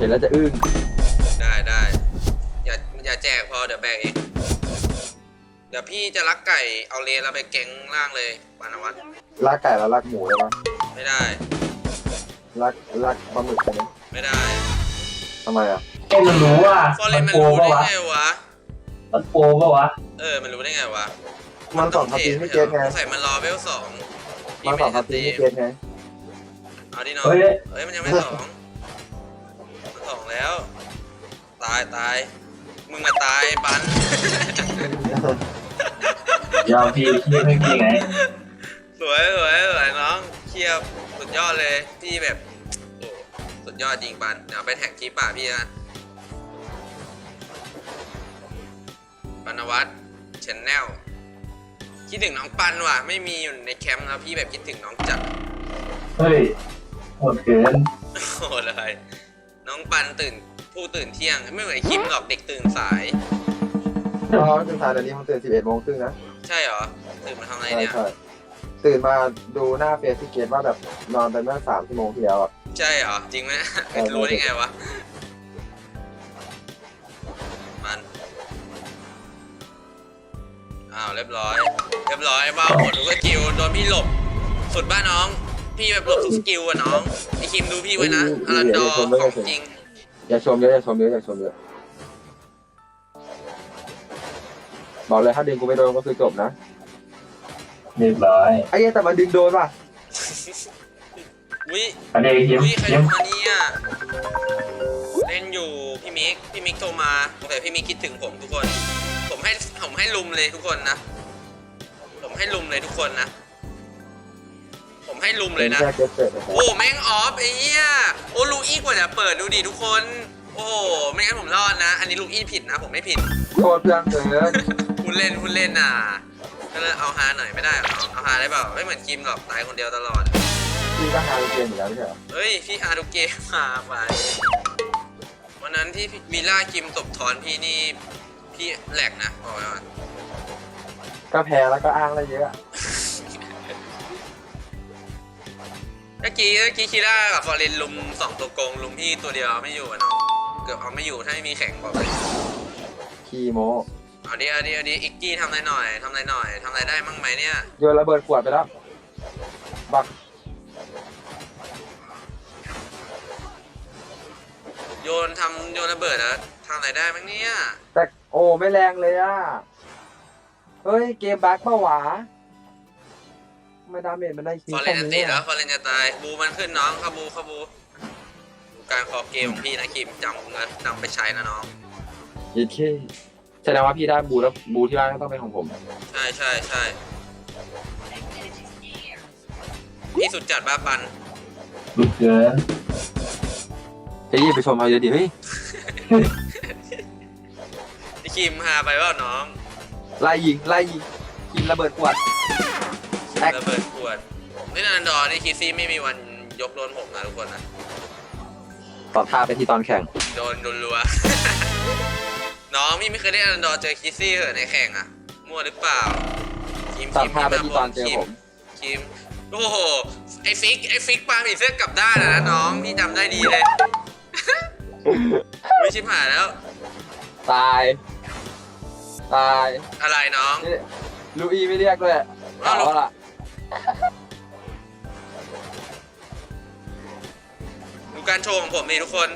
เห็นแล้วจะอึ้งได้ได้อย่าอย่าแจกพอเดี๋ยวแบกเองเดี๋ยวพี่จะลักไก่เอาเลนแล้วไปแกงล่างเลยปานวัตลากไก่แล้วลากหมูได้ปะไม่ได้ ลากลากปลาหมึกได้ไหมไม่ได้ทำไมอะเอ้ยมันรู้ว่าฟอร์เรมันนมันโปรรู้ปะได้วะไงวะ มันโปรปะวะเออ มันรู้ได้ไงวะมันสอนทับทีมไม่เก็ตไงใส่มันรอเวลสองมันสอนทับทีมไม่เก็ตไงเอาดิน้องเฮ้ย เฮ้ยมันยังไม่สองายตาย มึงอะตายปัน ยอมพี่พี่ไม่พี่ไงสวยสวยสวยน้องเชียบสุดยอดเลยพี่แบบโอ้สุดยอดจริงปันเดี๋ยวไปแท็กคลิปป่ะพี่นะปันวัฒน์ชแนลคิดถึงน้องปันว่ะ ไม่มีอยู่ในแคมป์แล้วพี่แบบคิดถึงน้องจัดเฮ้ยโหดเกินโอ้เลยน้องปันตื่น ผู้ตื่นเที่ยง ไม่เหมือนไอ้คิมหรอกเด็กตื่นสายเพราะตื่นสายเดี๋ยวนี้มันตื่น 11โมงครึ่งนะใช่เหรอ ตื่นมาทำอะไรใช่เนี่ย ใช่ตื่นมาดูหน้าเฟซที่เกตว่าแบบนอนไปเมื่อสามชั่วโมงที่แล้วอะ ใช่เหรอ จริงไหม ใช่ รู้ได้ไงวะ มัน อ้าวเรียบร้อย เรียบร้อยว้าวหมดทุกสกิลโดนพี่หลบ สุดบ้านน้อง พี่แบบหลบทุกสกิลอะน้องไอคิมดูพี่ไว้นะอลันดอร์ของจริง อย่าชมเยอะอย่าชมเยอะอย่าชมเยอะบอกเลยถ้าดึงกูไม่โดนก็คือจบนะเรียบร้อยไอ้เหี้ยแต่มันดึงโดนป่ะวิอันนี้คิมวิใครคิโทมรมาเนี่ยเล่นอยู่พี่มิกพี่มิกโทรมาแต่พี่มิกคิดถึงผมทุกคน ผมให้ผมให้ลุมเลยทุกคนนะ ผมให้ลุมเลยทุกคนนะ ผมให้ลุมเลยนะแค่เกตเสร็จนะครับโอ้แม่งออฟไอ้เหี้ยโอ้ลูกอี้กว่าจะเปิดดูดิทุกคน โอ้โหไม่งั้นผมรอดนะ อันนี้ลูกอี้ผิดนะ ผมไม่ผิดโทษเพื่อนเกินคุณเล่นคุณเล่นน่ะก็เลยเอาฮาหน่อยไม่ได้เหรอเอาฮาได้เปล่าไม่เหมือนคิมหรอกตายคนเดียวตลอด พี่ก็หาเกมอยู่แล้วไม่ใช่เหรอเฮ้ย พี่ฮาทุกเกมมาไปวันนั้นที่มิล่าคิมตบทอนพี่นี่ พี่แหลกนะบอกไว้ก่อนก็แพ้แล้วก็อ้างอะไรเยอะเมื่ กี้เมื่อกี้คีร่ากับฟอร์เรนลุมสองตัวโกงลุมพี่ตัวเดียวเอาไม่อยู่อะเนาะเกือบเอาไม่อยู่ถ้าไม่มีแข่งบอกเลยคีโมเอาดิเอาดิเอาดิอิกกี้ทำอะไรหน่อยทำอะไรหน่อยทำอะไรได้มั่งไหมเนี่ยโยนระเบิดขวดไปแล้ว บักโยนทำโยนระเบิดแล้วทำอะไรได้มั้งเนี่ยแต่โอ้ไม่แรงเลยอะ เฮ้ย เกมบักเปล่าวะทำ ไม่ดาเมจมันได้คีฟอร์เรนจะติดแล้วฟอร์เรนจะตายบูมันขึ้นน้องเข้าบูเข้าบูการขอเกมของพี่นะคิมจำเงินนำไปใช้นะน้องยีเคแสดงว่าพี่ได้บูแล้วบูที่บ้านก็ต้องเป็นของผมใช่ใช่ใช่พี่สุดจัดบ้าปันหลุดเกินจะยี่ไปชมเอาเยอะดิเฮ้ยพี่คิมหาไปว่าน้องไล่ยิงไล่ยิงกินระเบิดขวด แอคระเบิดขวดนี่นันดอร์นี่คิซี่ไม่มีวันยกโดนผมนะทุกคนนะต่อท่าไปที่ตอนแข่ง โดนรัวๆน้องพี่ไม่เคยได้อนันดอร์เจอคิซี่เหรอในแข่งอะมั่วหรือเปล่าคิมต่อคิมท่าไปที่ตอนเจอคิผม คิมโอ้โหไอฟิกไอฟิกปาผีเสื้อกลับด้านอะนะน้องพี่จำได้ดีเลยวิชิบหายแล้ว ตาย ตายอะไรน้อง นี่ลูอีไม่เรียกด้วยเอาละ ดูการโชว์ของผมนี่ทุกคน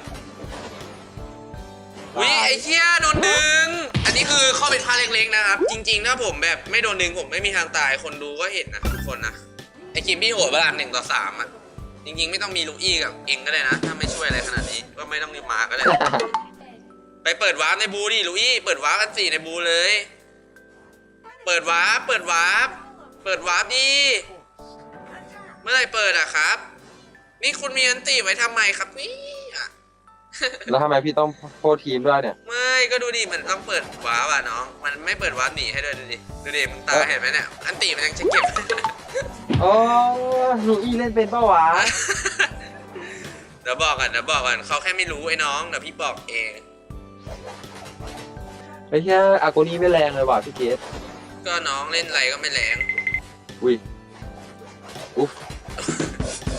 วิไอ้เหี้ยโดนดึง อันนี้คือข้อเป็นพลาดเล็กๆนะครับ จริงๆ ถ้าผมแบบไม่โดนดึงผมไม่มีทางตายคนดูก็เห็นนะทุกคนนะ ไอ้คิมพี่โหดเวลาหนึ่งต่อสามอะ จริงๆ ไม่ต้องมีลูกอี้กับเองก็ได้นะ ถ้าไม่ช่วยอะไรขนาดนี้ก็ไม่ต้องมีมาก็ได้ ไปเปิดวาร์ปในบูดิลูกอี้เปิดวาร์ปอันสี่ในบูเลย เปิดวาร์ปเปิดวาร์ป เปิดวาร์ปดิเมื่อไหรเปิดอะครับ นี่คุณมีอันตีไว้ทำไมครับเนี่ยแล้วทำไมพี่ต้องโทษทีมด้วยเนี่ย ไม่ก็ดูดิมันต้องเปิดวาร์ปอะน้อง มันไม่เปิดวาร์ปหนีให้ด้วยดูดิดูดิมึงตาเห็นไหมเนี่ยอันตีมันยังจะเก็บ โอ้ลูอีเล่นเป็นเปล่าวะ เดี๋ยวบอกกันเดี๋ยวบอกกันเขาแค่ไม่รู้ไอ้น้องเดี๋ยวพี่บอกเองไอ้เหี้ยอากูนี่ไม่แรงเลยว่ะพี่เกตก็น้องเล่นอะไรก็ไม่แรง อุ้ยอุ๊ฟ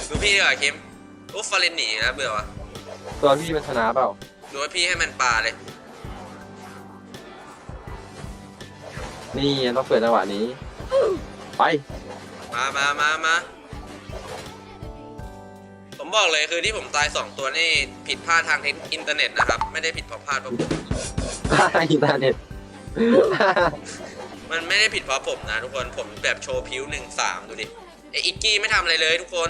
ดูพี่ดีกว่าคิมอุ๊ฟฟาเรนหนีแล้วเบื่อวะตัวพี่มันชนะเปล่าดูว่าพี่ให้มันปลาเลย นี่ต้องเปิดจังหวะนี้ ไปมามามามาผมบอกเลยคือที่ผมตายสองตัวนี่ผิดพลาดทางเทคอินเทอร์เน็ตนะครับ ไม่ได้ผิดเพราะพลาดเพราะผม อินเทอร์เน็ต มันไม่ได้ผิดเพราะผมนะทุกคนผมแบบโชว์พิ้วหนึ่งสามดูดิไออิกกี้ไม่ทำอะไรเลยทุกคน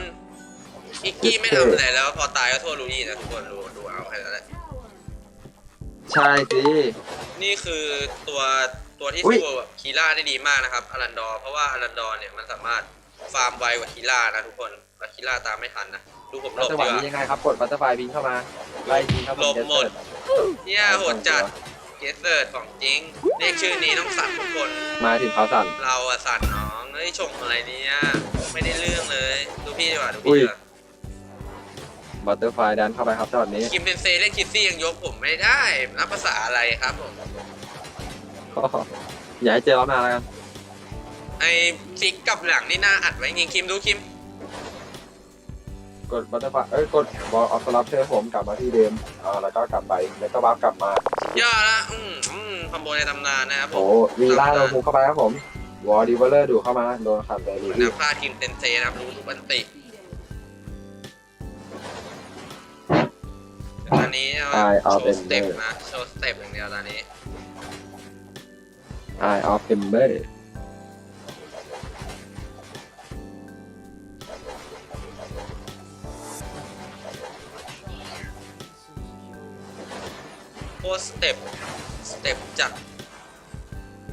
อิกกี้ไม่ทำอะไรแล้วพอตายก็โทษลูอี้นะทุกคนดูดูเอาแค่นั้นแหละใช่สิ นี่คือตัวตัวที่อุ๊ยสู้กับคีล่าได้ดีมากนะครับอลันดอร์เพราะว่าอลันดอร์เนี่ยมันสามารถฟาร์มไวกว่าคีล่านะทุกคนแต่คีล่าตามไม่ทันนะดูผมหลแล้วบจังหดีวะกว่านี้ยังไงครับกดบัตเตอร์ไฟบินเข้ามาไล่ยิงครับผหลบหมดเจสเซอร์เนี่ยโหดจัด เกสเซิร์ดของจริงเรียกชื่อนี้ต้องสั่นทุกคน มาถึงเขาสั่น เราอะสั่นน้องเฮ้ยชมอะไรเนี่ยไม่ได้เรื่องเลยดูพี่ดีกว่าดูอุ้พี่ย ดีกว่าบัตเตอร์ไฟดันเข้าไปครับจังหวะนี้คิมเบนเซเล่นคิดซี่ยังยกผมไม่ได้นับภาษาอะไรครับผมก็อย่าให้เจอเรามาแล้วกันไอ้ฟิกกับหลังนี่น่าอัดไว้จริงคิมดูคิม กดบัตเตอร์ไฟเอ้ยกดบอลออฟสลับเชอร์ผมกลับมาที่เดิมอ่าแล้วก็กลับไปแล้วก็วาร์ปกลับมายอดละอืมอืมคอมโบในตำนานนะครับผโอ้มวีล่าโดนพุงเข้าไปครับผมวอลดิเวอร์เลอร์ดูเข้ามาโดนขัดเลยดีนักพาคิมเซนเซนะครับรู้ทุกบันติตอนนี้เอาโชว์สเต็ปนะโชว์สเต็ปอย่างเดียวตอนนี้ ไอออฟเอมเบอร์ ตรสเต็ปสเต็ปจัด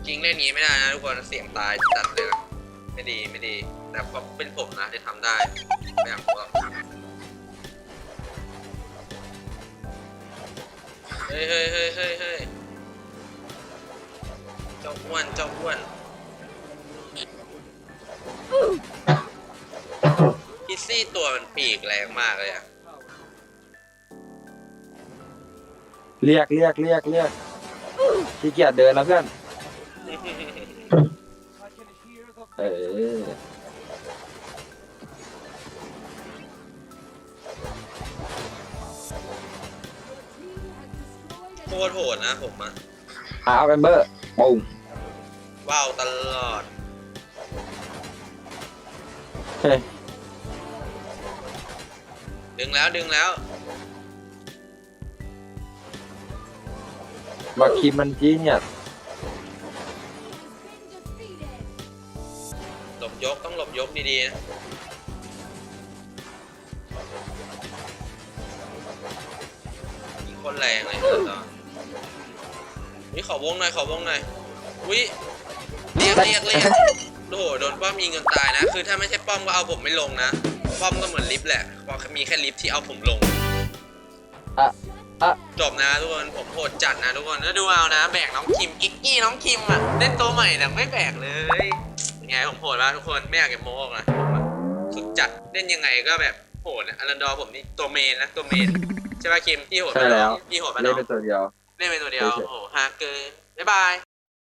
จริงเล่นนี้ไม่ได้นะทุกคนเสียงตายจัดเลยนะไม่ดีไม่ดี แต่พอเป็นผมนะที่ทำได้ไม่อยากบอกเฮ้ยเฮ้ยเฮ้ยเฮ้ยเฮ้ยเจ้าอ้วนเจ้าอ้วนคิดซี่ตัวมันปีกแรงมากเลยอะ เรียกเรียกเรียกเรียกขี้เกียจเดินแล้วเพื่อนเออโคตรโหดนะผมอะไอออฟเอมเบอร์ปุ้งว้าวตลอดเฮ้ยดึงแล้วดึงแล้ว มาคิมมันจีเนี่ยหลบยกต้องหลบยกดีๆนะยิงคนแรงเลยตอนนี่ขอวงหน่อยขอวงหน่อยอุ้ยเรียกเรียกเรียกโอ้โหโดนป้อมยิงจนตายนะ คือถ้าไม่ใช่ป้อมก็เอาผมไม่ลงนะ ป้อมก็เหมือนลิฟต์แหละพราะมีแค่ลิฟต์ที่เอาผมลง อะ จบนะทุกคน ผมโหดจัดนะทุกคนแล้วดูเอานะ แบกน้องคิม อิกกี้น้องคิมอะ เล่นตัวใหม่แต่ไม่แบกเลยยังไงผมโหดมากทุกคนไม่อยากจะโม้นะผมอะสุดจัดเล่นยังไงก็แบบโหดนะอลันดอร์ผมนี่ตัวเมนนะตัวเมนใช่ป่ะคิมพี่โหดไหมใช่แล้ว พี่โหดไหมเล่น้นองเป็นตัวเดียว เล่นเป็นตัวเดียวใช่โอ้โหฮาเกินบ๊ายบาย